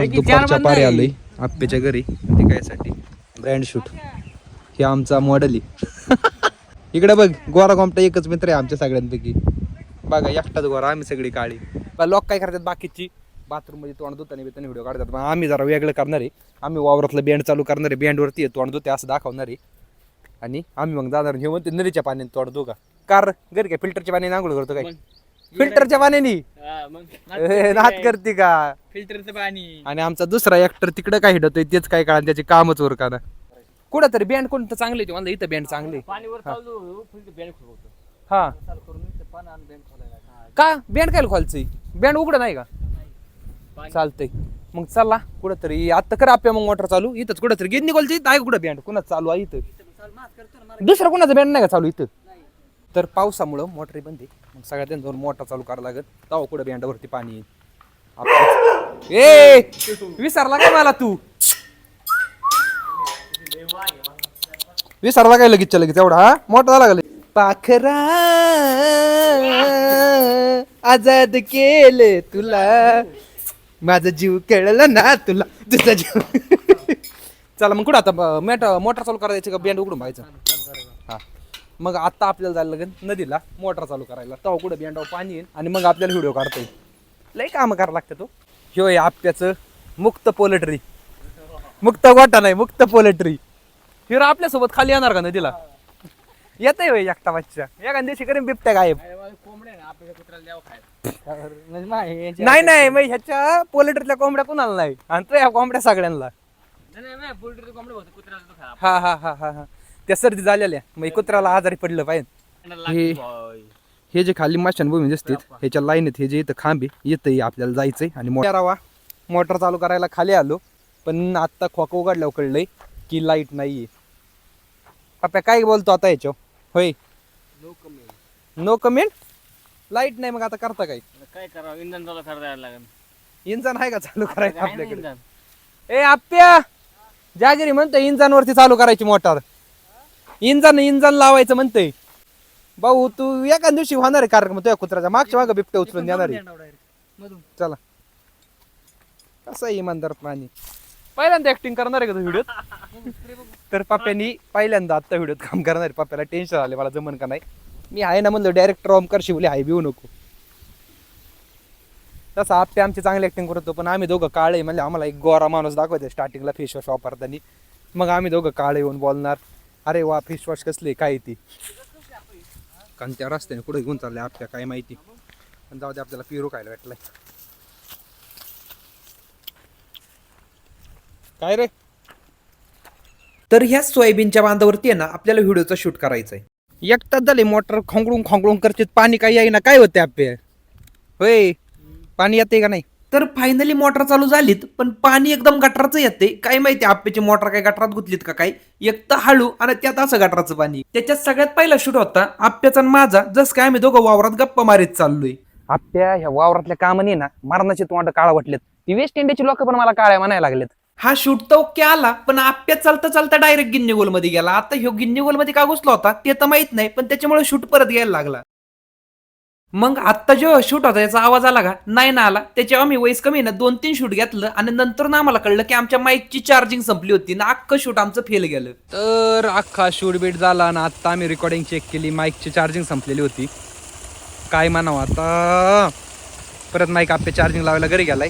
दुपारच्या पारी आलोय आप्पेच्या घरी ते कायसाठी ब्रँड शूट हे आमचा मॉडेल आहे. इकडे बघ गोरा गोमटा एकच मित्र आहे आमच्या सगळ्यांपैकी. बघा एकटाच गोरा आम्ही सगळी काळी. बा, लोक काय करतात बाकीची? बाथरूममध्ये तोंड धुताना बिताना व्हिडिओ काढतात. पण आम्ही जरा वेगळं करणार आहे. आम्ही वावरातलं बँड चालू करणार आहे. बँडवरती तोंड धुते असं दाखवणार आहे. आणि आम्ही मग जाणार हे म्हणते नदीच्या पाण्याने तोंड धु का कार घरी काय फिल्टरच्या पाण्याने आंघोळ करतो काय? फिल्टरच्या पाण्याने. ए, नाद करते का? फिल्टरचं पाणी. आणि आमचा दुसरा ऍक्टर तिकडे काय हिडतोय तेच काय कळा त्याचे कामच उरकाना कुठं तरी बँड कोणतं चांगले ते? मला इथं बँड चांगले पाणीवर चालू फुल बँड खोलतो. हा. चालू करून इथं पान आणि बँड खोलायला का? बँड काय खोलचंय बँड उघडं नाही का? चालतंय. मग चला कुठं तरी आता कर आपल्या मग मोटर चालू. इथंच कुठं तरी गिरणी खोलची आहे कुठं बँड कुणाच चालू आहे इथं? दुसरं कुणाचं बँड नाही का चालू इथं? तर पावसामुळं मोटरी बंद मग सगळ्या त्यांना जाऊन मोटर चालू करावं लागेल. तेव्हा कुठं बँडावरती पाणी येईल. ए! विसरला काय मला तू? विसरला काय लगेच लगेच? एवढा हा? मोठा झाला का लगेच? पाखरा आजाद केले तुला. माझा जीव कळलं ना तुला. तुझा जीव. चला मग कुठं आता मॅट मोटर चालू करायचं का बँड उघडून व्हायचं मग आता आपल्याला जायला लागेल नदीला मोटर चालू करायला. तेव्हा कुठं बँडावर पाणी येईल आणि मग आपल्याला व्हिडिओ काढता येईल. लई कामं करावं लागतं तो. ह्यो आहे आप्याचं मुक्त पोलेट्री. मुक्त गोटा नाही मुक्त पोलेट्री. हिरो आपल्यासोबत खाली येणार का नदीला? येतंय होय एकटा बच्चा. एका दिवशी करीन बिबट्या गायब. नाही नाही मग ह्याच्या पोलेट्रीतल्या कोंबड्या कुणाला नाही? आणि तो ह्या कोंबड्या सगळ्यांना. तो हा हा हा हा हा. त्या सर्दी झालेल्या. मग कुत्र्याला आजारी पडलं पाहिजे हे- हे जे खाली माशांभूमी दिसते ह्याच्या लाईनीत हे जे इथं खांबे येतं आपल्याला जायचंय आणि मोटरावा मोटर चालू करायला खाली आलो पण आत्ता खोकं उघडल्यावर कळलंय की लाइट नाहीये. पप्या काय बोलतो आता ह्याच्यावर होय. नो कमेंट लाइट नाही मग आता करता काय? काय करावं? इंधन चालू करता यायला लागेल. इंजन आहे का चालू करायचं ना आपल्याकडे? ए आप्या! जागिरी म्हणतोय इंजन वरती चालू करायची मोटर. इंजन इंजन लावायचं म्हणतोय. भाऊ तू एका दिवशी होणार आहे कार्यक्रम तुझ्या कुत्र्याचा. मागच्या मागं बिबटे उचलून देणार आहे. चला. कसा आहे इमानदार प्राणी? पहिल्यांदा ऍक्टिंग करणार आहे का तू व्हिडिओत तर पप्प्यानी पहिल्यांदा आता व्हिडिओत काम करणार आहे. पप्प्याला टेन्शन आले मला जमन का नाही. मी आहे ना म्हणलं डायरेक्टर ओमकार शिवले आहे भिवू नको. तसं आपटे आमची चांगली ऍक्टिंग करतो पण आम्ही दोघं काळे म्हणजे आम्हाला एक गोरा माणूस दाखवायचा स्टार्टिंगला फेस वॉश वापरताना. मग आम्ही दोघं काळे येऊन बोलणार. अरे वा फेस वॉश कसले काय ती? कारण त्या रस्त्याने कुठे घेऊन चालले आपल्या काय माहिती. पण जाऊ दे आपल्याला पिरू खायला भेटलाय. काय रे? तर ह्या सोयाबीनच्या बांधावरती आहे ना आपल्याला व्हिडिओचा शूट करायचा आहे एकटाच झाले मोटर खोंगळून खोंगळून करते पाणी काही आहे ना काय होते आपले होय पाणी येते का नाही? तर फायनली मोटर चालू झालीत पण पाणी एकदम गटराचं येते काय माहिती आप्याची मोटर काय गटरात गुतलीत का काय? एक तर हळू आणि त्यात असं गटराचं पाणी. त्याच्यात सगळ्यात पहिला शूट होता आप्याचा आणि माझा जस काय आम्ही दोघं वावरात गप्पा मारीत चाललोय. आप्या ह्या वावरातल्या कामाने ना मरणाचे तोंड काळा वाटलेत. ती वेस्ट इंडियाची लोक पण मला काळ्या म्हणायला लागलेत. हा शूट तर ओके आला पण आप्या चालता चालता डायरेक्ट गिन्नी गोलमध्ये गेला. आता ह्यो गिन्नी गोलमध्ये का घुसला होता ते तर माहीत नाही पण त्याच्यामुळे शूट परत घ्यायला लागला. मग आत्ता जेव्हा शूट होता याचा आवाज आला का? नाही ना आला. त्याच्यावर आम्ही वयस कमी ना दोन तीन शूट घेतलं आणि नंतर ना आम्हाला कळलं की आमच्या माईकची चार्जिंग संपली होती ना अख्खं शूट आमचं फेल गेलं. तर अख्खा शूट बीट झाला ना आत्ता आम्ही रेकॉर्डिंग चेक केली माईकची चार्जिंग संपलेली होती. काय म्हणावं आता? परत माईक आपल्या चार्जिंग लावायला घरी गेलाय.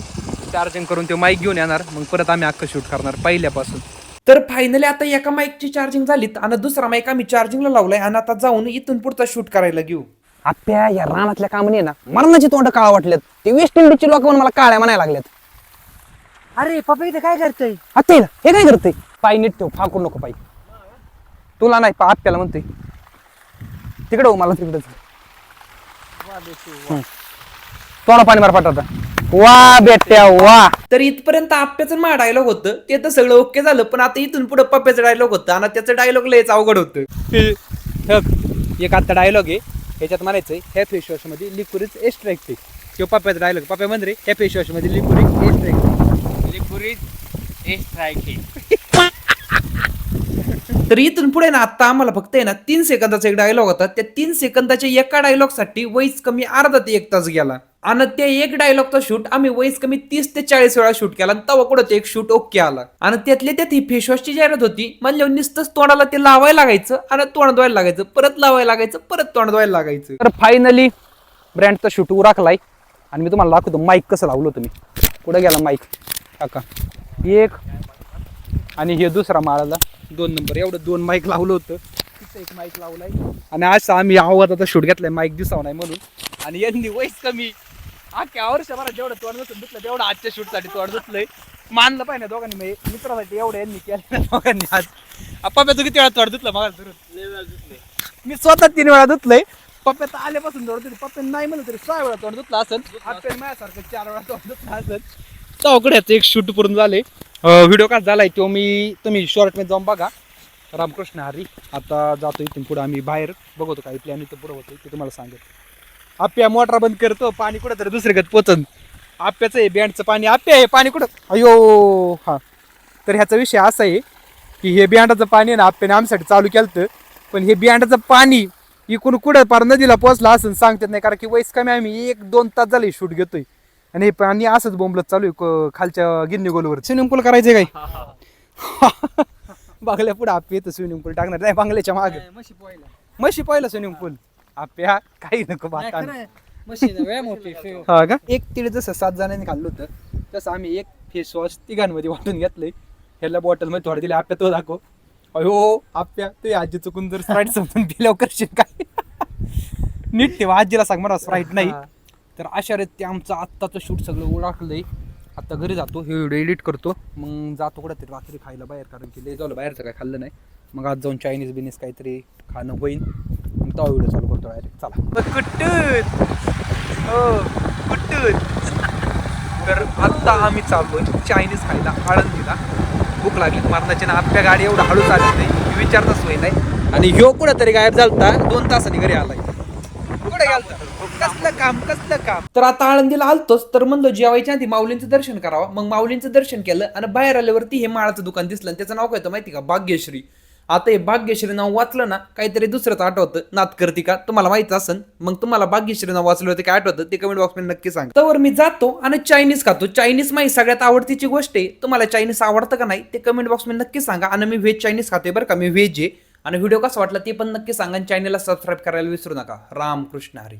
चार्जिंग करून ते माईक घेऊन येणार. मग परत आम्ही अख्खं शूट करणार पहिल्यापासून. तर फायनली आता एका माईकची चार्जिंग झालीत आणि दुसरा माईक आम्ही चार्जिंगला लावलाय आणि आता जाऊन इथून पुढचा शूट करायला घेऊ. आप्या या रानातल्या कामाने ना मरणाची तोंड काळा वाटलेत. ते वेस्ट इंडिजची लोक पण मला काळ्या म्हणायला लागलेत. अरे पप्पा इथे काय करतोय? आता हे काय करते पाय नीट ठेव फाकू नको पाय. तुला नाही पा आप्याला म्हणतोय. तिकडे हो मला तिकडे तोंडा पाणी मार पाठवता वा बेट्या वा. तर इथपर्यंत आप्याचं मा डायलॉग होतं ते तर सगळं ओके झालं पण आता इथून पुढे पप्प्याचं डायलॉग होतं आणि त्याचं डायलॉग लयच अवघड होतं. एक आता डायलॉग आहे. ह्याच्यात म्हणायचंय ह्या फेस वॉशमध्ये लिक्विड एक्स्ट्रॅक्टिव्ह किंवा पप्प्याचा डायलॉग पप्प्या म्हणजे ह्या face वॉशमध्ये liquid extractive liquid a striking तर इथून पुढे ना आता आम्हाला फक्त आहे ना तीन सेकंदाचा एक डायलॉग होता. त्या तीन सेकंदाच्या एका डायलॉगसाठी वैस कमी अर्धा ते एक तास गेला. आणि ते एक डायलॉगचा शूट आम्ही वयस कमी तीस ते चाळीस वेळा शूट केला. आणि कुठं ते एक शूट ओके आला. आणि त्यातल्या त्यात ही फेसवॉशची जाहिरात होती. म्हणजे नुसतंच तोंडाला ते लावायला लागायचं आणि तोंड धुवायला लागायचं. परत लावायला लागायचं परत तोंड धुवायला लागायचं. तर फायनली ब्रँडचा शूट उराकलाय. आणि मी तुम्हाला दाखवतो माईक कसं लावलं होतं कुठं गेला माईक काका एक आणि हे दुसरा माळाला. दोन नंबर एवढं दोन माईक लावलं होतं. तिथं एक माईक लावलाय. आणि असं आम्ही आवाजाचा शूट घेतलाय. माईक दिसाव नाही म्हणून. आणि यांनी वयस कमी अख्ख्या वर्षभरात जेवढं तोंड नसून दुसलं तेवढं आजच्या शूटसाठी तोंड दुसलंय मानलं पाहिजे दोघांनी म्हणजे मित्रासाठी एवढं यांनी केलं दोघांनी आज. पप्पा तू किती वेळा तोंड धुतलं मला मी स्वतः तीन वेळा धुतलंय पप्पा तर आल्यापासून तोंड धुतलं पप्पा नाही म्हणलं तरी सहा वेळा तोंड धुतलं असेल. आपल्या माझ्यासारखं चार वेळा तोंड धुतलं असेल. चौकडे याचं एक शूट पूर्ण झाले व्हिडिओ का झालाय तो मी तुम्ही शॉर्टमध्ये जाऊन बघा. रामकृष्ण हरी. आता जातो इथून पुढे आम्ही बाहेर. बघतो काही प्लॅन इथं पुढे होतो ते तुम्हाला सांगत आप्या मोटरा बंद करतो पाणी कुठं तरी दुसरीकडे पोचन. आप्याचं आहे बँडचं पाणी आप्या आहे पाणी कुठं? अयो हा. तर ह्याचा विषय असा आहे की हे बियांडाचं पाणी आहे ना आप्याने आमच्यासाठी चालू केलं पण हे बियांडाचं पाणी इकडून कुठं पार नदीला पोचलं असं सांगतात नाही कारण की वयस कमी आम्ही एक दोन तास झाले शूट घेतोय. आणि हे पाणी असंच बोंबलत चालू आहे क- खालच्या गिन्नी गोलवर. स्विमिंग पूल करायचंय काय? बांगल्या पुढे आपे येतं स्विमिंग पूल टाकणार. नाही बांगल्याच्या मागे. म्हशी पोहायला. म्हशी पाहिलं स्विमिंग पूल आपल्या काही नको व्यायाम होते हा का? एक तिळ जसं सात जणांनी खाल्लं होतं तसं आम्ही एक फेस वॉश तिघांमध्ये वाटून घेतलंय. ह्याला बॉटलमध्ये थोडं दिले आपल्या तो दाखव. अयो आप्या ते आजी चुकून जर स्प्राईट समजून दिल्यावर करशील काय नीट ठेवा आजीला सांग मला स्प्राईट नाही. तर अशा रीती आमचं आत्ताचं शूट सगळं ओळखलंय आता घरी जातो हे व्हिडिओ एडिट करतो. मग जातो कुठं तरी रात्री खायला बाहेर कारण की लय झालं बाहेरचं काय खाल्लं नाही. मग आज जाऊन चायनीज बिनीज काहीतरी खाणं होईल मग तो व्हिडिओ चालू करतो डायरेक्ट चला. कुट्टूत हो कुट्टूत तर आत्ता आम्ही चाललोय चायनीज खायला आळंदीला. भूक लागली मारण्याची ना आपल्या गाडी एवढं हळू चालत नाही. विचारताच होई नाही. आणि ह्यो कुठं तरी गायब झालता दोन तासांनी घरी आलाय. कुठे गेलता? कसलं काम कसलं काम? तर आता आळंदीला आलतोच तर म्हणलो जेवायच्या आधी माऊलींचं दर्शन करावं. मग माऊलींचं दर्शन केलं आणि बाहेर आल्यावरती हे माळाचं दुकान दिसलं आणि त्याचं नाव काय होतं माहिती का? भाग्यश्री. आता हे भाग्यश्री नाव वाचलं ना काहीतरी दुसरंच आठवतं. नातकर्तिका तुम्हाला माहीत असेल मग तुम्हाला भाग्यश्री नाव वाचलं होतं काय आठवतं? ते कमेंट बॉक्समध्ये नक्की सांग. तर मी जातो आणि चायनीज खातो. चायनीज माझी सगळ्यात आवडतीची गोष्ट आहे तुम्हाला चायनीज आवडतं का नाही ते कमेंट बॉक्समध्ये नक्की सांगा. आणि मी व्हेज चायनीज खाते बरं का. मी व्हेज आहे. आणि व्हिडिओ कसा वाटला ते पण नक्की सांगा आणि चॅनलला सबस्क्राईब करायला विसरू नका. राम कृष्ण हरी.